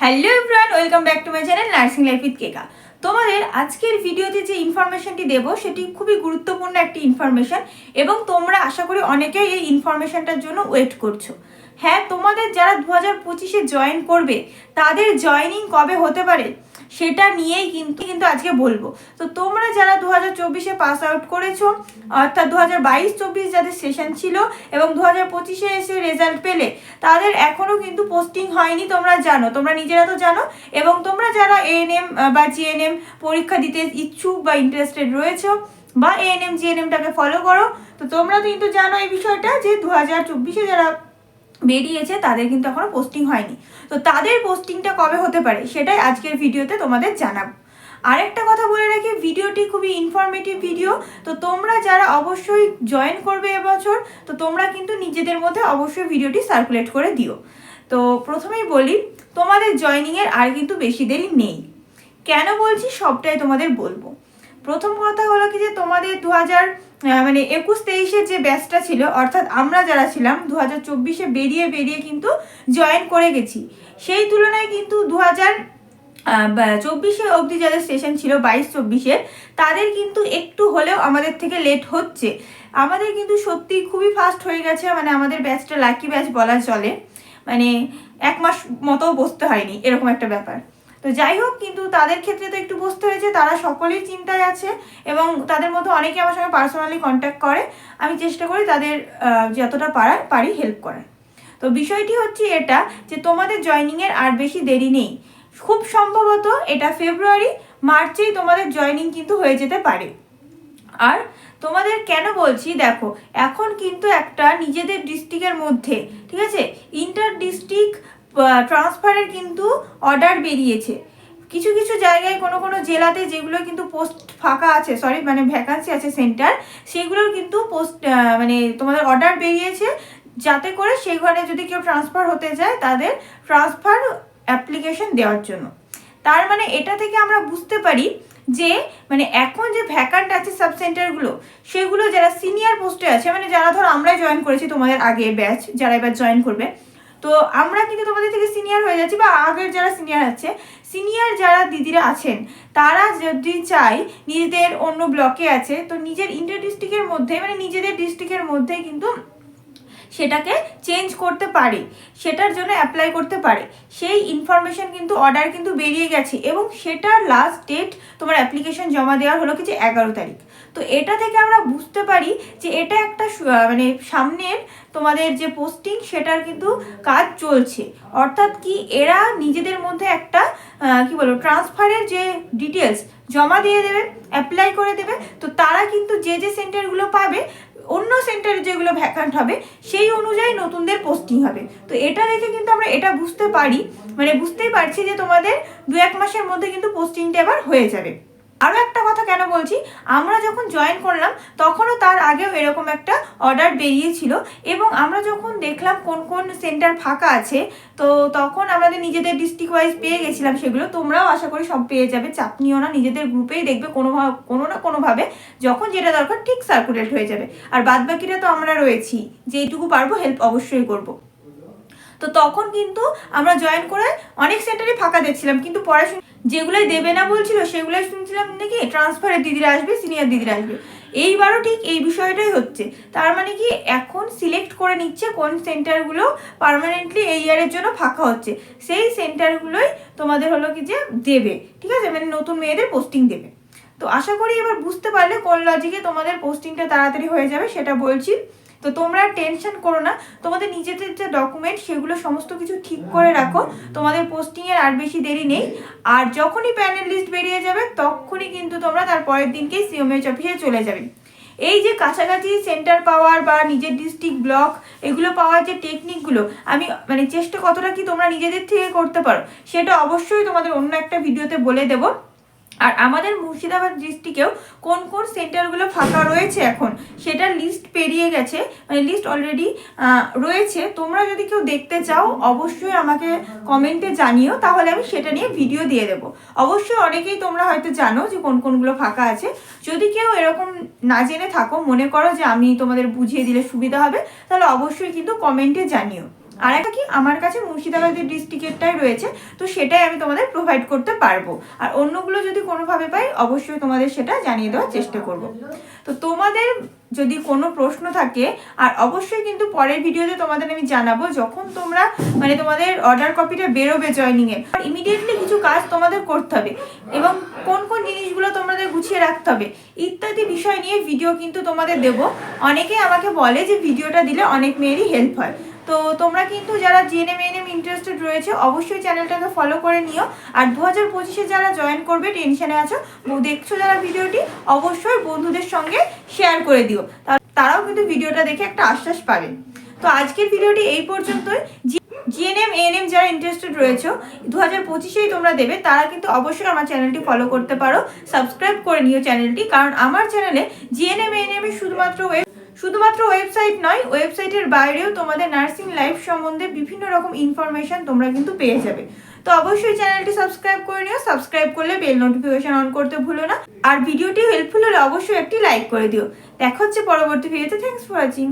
Hello everyone welcome back to my channel nursing life with Keka. তোমাদের আজকের ভিডিওতে যে ইনফরমেশনটি দেব, সেটি খুবই গুরুত্বপূর্ণ একটি ইনফরমেশন এবং তোমরা আশা করি অনেকেই এই ইনফরমেশনটার জন্য ওয়েট করছ। হ্যাঁ তোমাদের যারা দু হাজার পঁচিশে জয়েন করবে, তাদের জয়েনিং কবে হতে পারে, সেটা নিয়েই কিন্তু কিন্তু আজকে বলব। তো তোমরা যারা দু হাজার চব্বিশে পাস আউট করেছ, অর্থাৎ দু হাজার বাইশ চব্বিশ যাদের সেশন ছিল এবং দু হাজার পঁচিশে এসে রেজাল্ট পেলে, তাদের এখনও কিন্তু পোস্টিং হয়নি, তোমরা জানো, তোমরা নিজেরা তো জানো, এবং তোমরা যারা এএনএম বা জিএনএম পরীক্ষা দিতে ইচ্ছুক বা ইন্টারেস্টেড রয়েছো বা এএনএম জিএনএমটাকে ফলো করো। তো তোমরা কিন্তু জানো এই বিষয়টা যে দু হাজার চব্বিশে যারা বেরিয়েছে, তাদের কিন্তু এখনও পোস্টিং হয়নি। তো তাদের পোস্টিংটা কবে হতে পারে, সেটাই আজকের ভিডিওতে তোমাদের জানাব। আরেকটা কথা বলে রাখি, ভিডিওটি খুবই ইনফরমেটিভ ভিডিও তো তোমরা যারা অবশ্যই জয়েন করবে এবছর, তো তোমরা কিন্তু নিজেদের মধ্যে অবশ্যই ভিডিওটি সার্কুলেট করে দিও। তো প্রথমেই বলি, তোমাদের জয়নিংয়ের আর কিন্তু বেশি দেরি নেই। কেন বলছি? সবটাই তোমাদের বলব। প্রথম কথা হলো কি যে তোমাদের দু হাজার মানে একুশ তেইশের যে ব্যাচটা ছিল, অর্থাৎ আমরা যারা ছিলাম দু হাজার চব্বিশে বেরিয়ে বেরিয়ে কিন্তু জয়েন করে গেছি। সেই তুলনায় কিন্তু দু হাজার চব্বিশে অবধি যাদের সেশন ছিল, বাইশ, চব্বিশে, তাদের কিন্তু একটু হলেও আমাদের থেকে লেট হচ্ছে। আমাদের কিন্তু সত্যি খুবই ফাস্ট হয়ে গেছে মানে আমাদের ব্যাচটা লাকি ব্যাচ বলা চলে। মানে এক মাস মতো বসতে হয়নি, এরকম একটা ব্যাপার। তো যাই হোক, কিন্তু তাদের ক্ষেত্রে তো একটু বুঝতে হয়েছে, তারা সকলেই চিন্তায় আছে এবং তাদের মধ্যে অনেকে আমার সঙ্গে পার্সোনালি কন্ট্যাক্ট করে। আমি চেষ্টা করি তাদের যতটা পারা, পারি হেল্প করার। তো বিষয়টি হচ্ছে এটা যে তোমাদের জয়নিংয়ের আর বেশি দেরি নেই। খুব সম্ভবত এটা ফেব্রুয়ারি মার্চেই তোমাদের জয়নিং কিন্তু হয়ে যেতে পারে। আর তোমাদের কেন বলছি, দেখো, এখন কিন্তু একটা নিজেদের ডিস্ট্রিক্টের মধ্যে, ঠিক আছে? ইন্টার ডিস্ট্রিক্ট ট্রান্সফারের কিন্তু অর্ডার বেরিয়েছে। কিছু কিছু জায়গায় কোনো কোনো জেলাতে যেগুলো কিন্তু পোস্ট ফাঁকা আছে সরি মানে ভ্যাকান্সি আছে সেন্টার সেগুলোর কিন্তু পোস্ট মানে তোমাদের অর্ডার বেরিয়েছে। যাতে করে সেই ঘরে যদি কেউ ট্রান্সফার হতে যায়, তাদের ট্রান্সফার অ্যাপ্লিকেশন দেওয়ার জন্য। তার মানে এটা থেকে আমরা বুঝতে পারি যে মানে এখন যে ভ্যাকান্ট আছে সাব সেন্টারগুলো সেগুলো যারা সিনিয়র পোস্টে আছে মানে যারা ধর আমরাই জয়েন করেছি তোমাদের আগে ব্যাচ যারা এবার জয়েন করবে তো আমরা কিন্তু তোমাদের থেকে সিনিয়র হয়ে যাচ্ছি বা আগের যারা সিনিয়র আছে সিনিয়র যারা দিদিরা আছেন, তারা যদি চায় নিজেদের অন্য ব্লকে আছে, তো নিজের ইন্টার ডিস্ট্রিক্টের মধ্যে মানে নিজেদের ডিস্ট্রিক্টের মধ্যে কিন্তু সেটাকে চেঞ্জ করতে পারে, সেটার জন্য অ্যাপ্লাই করতে পারে। সেই ইনফরমেশন কিন্তু অর্ডার কিন্তু বেরিয়ে গেছে এবং সেটার লাস্ট ডেট তোমার অ্যাপ্লিকেশন জমা দেওয়ার হলো কি যে এগারো তারিখ। তো এটা থেকে আমরা বুঝতে পারি যে এটা একটা মানে সামনের তোমাদের যে পোস্টিং সেটার কিন্তু কাজ চলছে। অর্থাৎ কি এরা নিজেদের মধ্যে একটা কি বলব ট্রান্সফারের যে ডিটেলস জমা দিয়ে দেবে অ্যাপ্লাই করে দেবে, তো তারা কিন্তু যে যে সেন্টারগুলো পাবে, অন্য সেন্টারে যেগুলো ভ্যাকান্ট হবে, সেই অনুযায়ী নতুনদের পোস্টিং হবে। তো এটা দেখে কিন্তু আমরা এটা বুঝতে পারি মানে বুঝতেই পারছি যে তোমাদের দু এক মাসের মধ্যে কিন্তু পোস্টিংটা এবার হয়ে যাবে। আরও একটা কথা কেন বলছি? আমরা যখন জয়েন করলাম, তখনও তার আগেও এরকম একটা অর্ডার বেরিয়েছিল এবং আমরা যখন দেখলাম কোন কোন সেন্টার ফাঁকা আছে, তো তখন আমাদের নিজেদের ডিস্ট্রিক্ট ওয়াইজ পেয়ে গেছিলাম সেগুলো। তোমরাও আশা করি সব পেয়ে যাবে, চাপ নিও না, নিজেদের গ্রুপেই দেখবে কোনো কোনো না কোনোভাবে যখন যেটা দরকার ঠিক সার্কুলেট হয়ে যাবে। আর বাদ বাকিরা তো আমরা রয়েছি, যেইটুকু পারব হেল্প অবশ্যই করব। তো তখন কিন্তু আমরা জয়েন করে অনেক সেন্টারে ফাঁকা দেখছিলাম, কিন্তু পড়াশোনা যেগুলোই দেবে না বলছিল, সেগুলোই শুনছিলাম নাকি ট্রান্সফারের দিদিরা আসবে সিনিয়র দিদিরা আসবে। এইবারও ঠিক এই বিষয়টাই হচ্ছে। তার মানে কি এখন সিলেক্ট করে নিচ্ছে কোন সেন্টারগুলো পার্মানেন্টলি এই ইয়ারের জন্য ফাঁকা হচ্ছে। সেই সেন্টারগুলোই তোমাদের হলো কি যে দেবে, ঠিক আছে? মানে নতুন মেয়েদের পোস্টিং দেবে। তো আশা করি এবার বুঝতে পারলে কোন লজিকে তোমাদের পোস্টিংটা তাড়াতাড়ি হয়ে যাবে, সেটা বলছি। তো তোমরা টেনশন করো না, তোমাদের নিজেদের যে ডকুমেন্ট সেগুলো সমস্ত কিছু ঠিক করে রাখো, তোমাদের পোস্টিংয়ের আর বেশি দেরি নেই। আর যখনই প্যানেল লিস্ট বেরিয়ে যাবে, তখনই কিন্তু তোমরা তার পরের দিনকেই সিএমএইচ অফিসে চলে যাবে। এই যে কাছাকাছি সেন্টার পাওয়ার বা নিজের ডিস্ট্রিক্ট ব্লক এগুলো পাওয়ার যে টেকনিকগুলো আমি মানে চেষ্টা কতটা কি তোমরা নিজেদের থেকে করতে পারো, সেটা অবশ্যই তোমাদের অন্য একটা ভিডিওতে বলে দেবো। আর আমাদের মুর্শিদাবাদ ডিস্ট্রিক্টেও কোন কোন সেন্টারগুলো ফাঁকা রয়েছে এখন, সেটার লিস্ট পেরিয়ে গেছে মানে লিস্ট অলরেডি রয়েছে। তোমরা যদি কেউ দেখতে চাও, অবশ্যই আমাকে কমেন্টে জানিও, তাহলে আমি সেটা নিয়ে ভিডিও দিয়ে দেবো। অবশ্যই অনেকেই তোমরা হয়তো জানো যে কোন কোনগুলো ফাঁকা আছে। যদি কেউ এরকম না জেনে থাকো, মনে করো যে আমি তোমাদের বুঝিয়ে দিলে সুবিধা হবে, তাহলে অবশ্যই কিন্তু কমেন্টে জানিও। আর একটা কি, আমার কাছে মুর্শিদাবাদের ডিস্ট্রিক্টেরটাই রয়েছে, তো সেটাই আমি তোমাদের প্রোভাইড করতে পারব। আর অন্যগুলো যদি কোনোভাবে পাই, অবশ্যই তোমাদের সেটা জানিয়ে দেওয়ার চেষ্টা করব। তো তোমাদের যদি কোনো প্রশ্ন থাকে, আর অবশ্যই কিন্তু পরের ভিডিওতে তোমাদের আমি জানাব, যখন তোমরা মানে তোমাদের অর্ডার কপিটা বেরোবে জয়নিংয়ে ইমিডিয়েটলি কিছু কাজ তোমাদের করতে হবে, এবং কোন কোন জিনিসগুলো তোমাদের গুছিয়ে রাখতে হবে, ইত্যাদি বিষয় নিয়ে ভিডিও কিন্তু তোমাদের দেব। অনেকে আমাকে বলে যে ভিডিওটা দিলে অনেক মেয়েরই হেল্প হয়। তো তোমরা কিন্তু যারা জেএনএম এনএম ইন্টারেস্টেড রয়েছে, অবশ্যই চ্যানেলটাকে ফলো করে নিও। আর দু হাজার পঁচিশে যারা জয়েন করবে টেনশনে আছো দেখছ যারা ভিডিওটি, অবশ্যই বন্ধুদের সঙ্গে শেয়ার করে দিও। তারাও কিন্তু ভিডিওটা দেখে একটা আশ্বাস পাবে। তো আজকের ভিডিওটি এই পর্যন্তই। জিএনএম এএনএম যারা ইন্টারেস্টেড রয়েছে দু হাজার পঁচিশেই তোমরা দেবে, তারা কিন্তু অবশ্যই আমার চ্যানেলটি ফলো করতে পারো। সাবস্ক্রাইব করে নিও চ্যানেলটি, কারণ আমার চ্যানেলে জিএনএম এএনএম শুধুমাত্র ওয়েব শুধুমাত্র ওয়েবসাইট নয় ওয়েবসাইটের বাইরেও তোমাদের নার্সিং লাইফ সম্বন্ধে বিভিন্ন রকম ইনফরমেশন তোমরা কিন্তু পেয়ে যাবে। তো অবশ্যই চ্যানেলটি সাবস্ক্রাইব করে নিও সাবস্ক্রাইব করলে বেল নোটিফিকেশন অন করতে ভুলো না। আর ভিডিওটি হেল্পফুল হলে অবশ্যই একটি লাইক করে দিও। দেখা হচ্ছে পরবর্তী ভিডিওতে থ্যাংকস ফর ওয়াচিং